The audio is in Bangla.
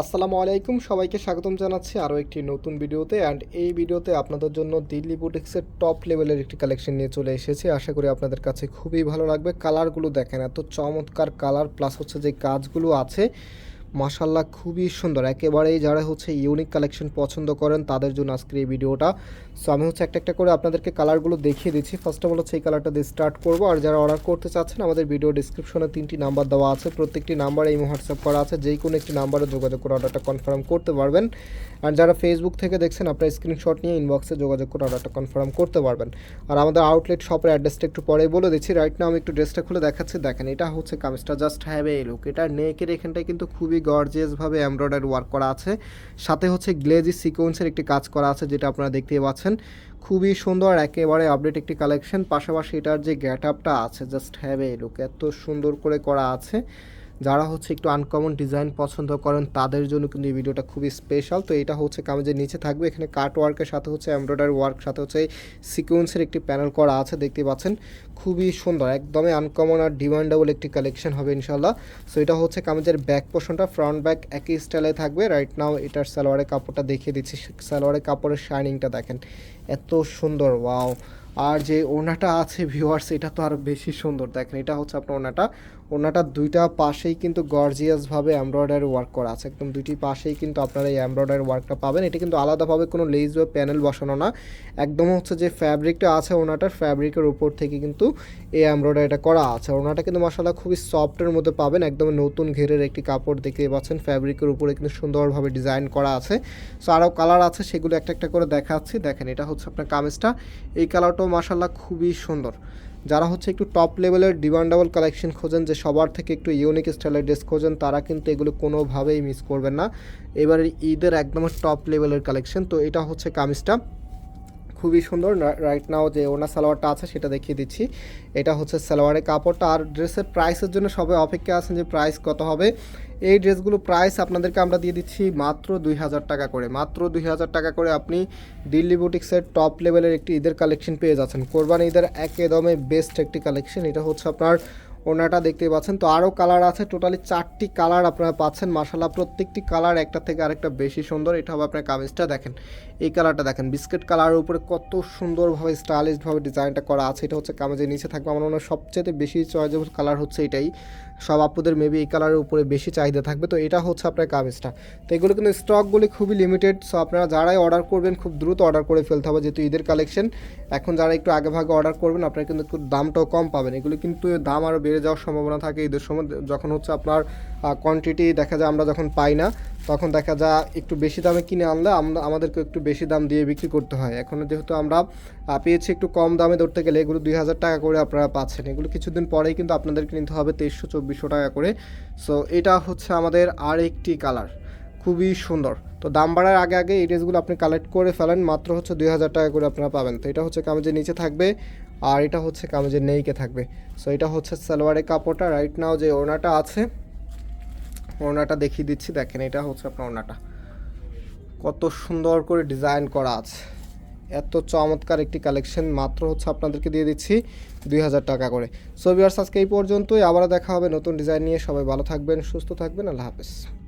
আসসালামু আলাইকুম, সবাইকে স্বাগতম জানাচ্ছি আরও একটি নতুন ভিডিওতে। অ্যান্ড এই ভিডিওতে আপনাদের জন্য দিল্লি বুটিক্সের টপ লেভেলের একটি কালেকশন নিয়ে চলে এসেছি। আশা করি আপনাদের কাছে খুবই ভালো লাগবে। কালারগুলো দেখেন, এত চমৎকার কালার প্লাস হচ্ছে যে কাজগুলো আছে। মাশাল্লাহ খুবই সুন্দর। একেবারেই যারা হচ্ছে ইউনিক কালেকশন পছন্দ করেন, তাদের জন্য আজকের এই ভিডিওটা। সো আমি হচ্ছে একটা একটা করে আপনাদেরকে কালারগুলো দেখিয়ে দিচ্ছি। ফার্স্ট অফ অল হচ্ছে এই কালারটা দিয়ে স্টার্ট করব। আর যারা অর্ডার করতে চাচ্ছেন, আমাদের ভিডিও ডিসক্রিপশনে তিনটি নাম্বার দেওয়া আছে। প্রত্যেকটি নাম্বারে এই হোয়াটসঅ্যাপ করা আছে। যেই কোনো একটি নাম্বারে যোগাযোগ করে অর্ডারটা কনফার্ম করতে পারবেন। আর যারা ফেসবুক থেকে দেখছেন, আপনার স্ক্রিনশট নিয়ে ইনবক্সে যোগাযোগ করে অর্ডারটা কনফার্ম করতে পারবেন। আর আমাদের আউটলেট শপের অ্যাড্রেসটা একটু পরে বলে দিচ্ছি। রাইট না আমি একটু ড্রেসটা খুলে দেখাচ্ছি। দেখেন, এটা হচ্ছে কামিজটা জাস্ট হ্যাভ এ লুক এটা নেকের এখানটায় কিন্তু খুবই গর্জিয়াসভাবে এমব্রয়ডারি ওয়ার্ক করা আছে। সাথে হচ্ছে গ্লেজি সিকোয়েন্সের একটি কাজ করা আছে, যেটা আপনারা দেখতে পাচ্ছেন। খুবই সুন্দর, একেবারে আপডেট একটি কালেকশন পাশাপাশি এটার যে গ্যাট আপটা আছে জাস্ট হ্যাভ এ লুক এত সুন্দর করে করা আছে। যারা হচ্ছে একটু আনকমন ডিজাইন পছন্দ করেন, তাদের জন্য কিন্তু এই ভিডিওটা খুবই স্পেশাল তো এটা হচ্ছে কামিজের নিচে থাকবে। এখানে কাট ওয়ার্কের সাথে হচ্ছে এমব্রয়ডারি ওয়ার্ক সাথে হচ্ছে সিকোয়েন্সের একটি প্যানেল করা আছে দেখতে পাচ্ছেন। খুবই সুন্দর, একদমই আনকমন আর ডিমান্ডেবল একটি কালেকশন হবে ইনশাল্লাহ সো এটা হচ্ছে কামিজের ব্যাক পোর্শনটা ফ্রন্ট ব্যাক একই স্টাইলে থাকবে। রাইট নাও এটার সালোয়ারের কাপড়টা দেখিয়ে দিচ্ছি। সালোয়ারের কাপড়ের শাইনিংটা দেখেন। এত সুন্দর ওয়াও আর যে ওনাটা আছে ভিউয়ার্স এটা তো আর বেশি সুন্দর। দেখেন, এটা হচ্ছে আপনার ওনাটা ওনাটার দুইটা পাশেই কিন্তু গর্জিয়াসভাবে এমব্রয়ডারি ওয়ার্ক করা আছে। একদম দুইটি পাশেই কিন্তু আপনারা এই এমব্রয়ডারি ওয়ার্কটা পাবেন। এটা কিন্তু আলাদাভাবে কোনো লেজ বা প্যানেল বসানো না। একদম হচ্ছে যে ফ্যাব্রিকটা আছে ওনাটার ফ্যাব্রিকের উপর থেকে কিন্তু এই এমব্রয়ডারিটা করা আছে। ওনাটা কিন্তু মশালা খুবই সফটের মধ্যে পাবেন। একদম নতুন ঘেরের একটি কাপড় দেখতে পাচ্ছেন। ফ্যাব্রিকের উপরে কিন্তু সুন্দরভাবে ডিজাইন করা আছে। সো আরও কালার আছে, সেগুলো একটা একটা করে দেখাচ্ছি। দেখেন, এটা হচ্ছে আপনার কামিজটা। এই কালারটাও মাসাল্লাহ খুবই সুন্দর। যারা হচ্ছে একটু টপ লেভেলের ডিমান্ডেবল কালেকশন খোঁজেন, যে সবার থেকে একটু ইউনিক স্টাইলের ড্রেস খোঁজেন, তারা কিন্তু এগুলো কোনোভাবেই মিস করবেন না। এবারে ঈদের একদম টপ লেভেলের কালেকশন তো এটা হচ্ছে কামিজটা। খুবই সুন্দর রাইট নাও যে ওনার সালোয়ারটা আছে সেটা দেখিয়ে দিচ্ছি। এটা হচ্ছে সালোয়ারের কাপড়টা, আর ড্রেসের প্রাইসের জন্য সবাই অপেক্ষা আছেন যে প্রাইস কত হবে। এই ড্রেসগুলো প্রাইস আপনাদেরকে আমরা দিয়ে দিচ্ছি মাত্র দুই হাজার টাকা করে। মাত্র দুই হাজার টাকা করে আপনি দিল্লি বুটিক্সের টপ লেভেলের একটি ঈদের কালেকশন পেয়ে যাচ্ছেন। কোরবানি ঈদের একদমই বেস্ট একটি কালেকশন এটা হচ্ছে আপনার ওনাটা দেখতে পাচ্ছেন। তো আরও কালার আছে, টোটালি চারটি কালার আপনারা পাচ্ছেন। মাসালা প্রত্যেকটি কালার একটা থেকে আরেকটা বেশি সুন্দর। এটা হবে আপনার কামিজটা দেখেন। এই কালারটা দেখেন, বিস্কিট কালারের উপরে কত সুন্দরভাবে, স্টাইলিশভাবে ডিজাইনটা করা আছে। এটা হচ্ছে কামিজের নিচে থাকবে। আমার মনে হয় সবচেয়ে বেশি চয়েজেবল কালার হচ্ছে এটাই। সব আপুদের মেবি এই কালারের উপরে বেশি চাহিদা থাকবে। তো এটা হচ্ছে আপনার কামিজটা। তো এগুলো কিন্তু স্টকগুলি খুবই লিমিটেড সো আপনারা যারাই অর্ডার করবেন, খুব দ্রুত অর্ডার করে ফেলতে হবে। যেহেতু ঈদের কালেকশন এখন যারা একটু আগে ভাগে অর্ডার করবেন, আপনারা কিন্তু একটু দামটাও কম পাবেন। এগুলো কিন্তু দাম আরও বেড়ে যাওয়ার সম্ভাবনা থাকে ঈদের সময়, যখন হচ্ছে আপনার কোয়ান্টিটি দেখা যায় আমরা যখন পাই না, তখন দেখা যায় একটু বেশি দামে কিনে আনলে আমরা আমাদেরকে একটু বেশি দাম দিয়ে বিক্রি করতে হয়। এখন যেহেতু আমরা পেয়েছি একটু কম দামে ধরতে গেলে এগুলো দুই হাজার টাকা করে আপনারা পাচ্ছেন। এগুলো কিছুদিন পরেই কিন্তু আপনাদেরকে নিতে হবে তেইশশো, চব্বিশশো টাকা করে। সো এটা হচ্ছে আমাদের আর একটি কালার খুবই সুন্দর। তো দাম বাড়ার আগে আগে এই ড্রেসগুলো আপনি কালেক্ট করে ফেলেন, মাত্র হচ্ছে দুই হাজার টাকা করে আপনারা পাবেন। তো এটা হচ্ছে কামেজের নিচে থাকবে। আর এটা হচ্ছে কামেজের নেইকে থাকবে। সো এটা হচ্ছে সালোয়ারের কাপড়টা। রাইট নাও যে ওনাটা আছে, ওড়নাটা দেখিয়ে দিচ্ছি। দেখেন, এটা হচ্ছে আপনার ওড়নাটা। কত সুন্দর করে ডিজাইন করা আছে। এত চমৎকার একটি কালেকশন। মাত্র হচ্ছে আপনাদেরকে দিয়ে দিচ্ছি দুই হাজার টাকা করে। সো বিয়ার্স আজকে এই পর্যন্তই। আবার দেখা হবে নতুন ডিজাইন নিয়ে। সবাই ভালো থাকবেন, সুস্থ থাকবেন। আল্লাহ হাফেজ।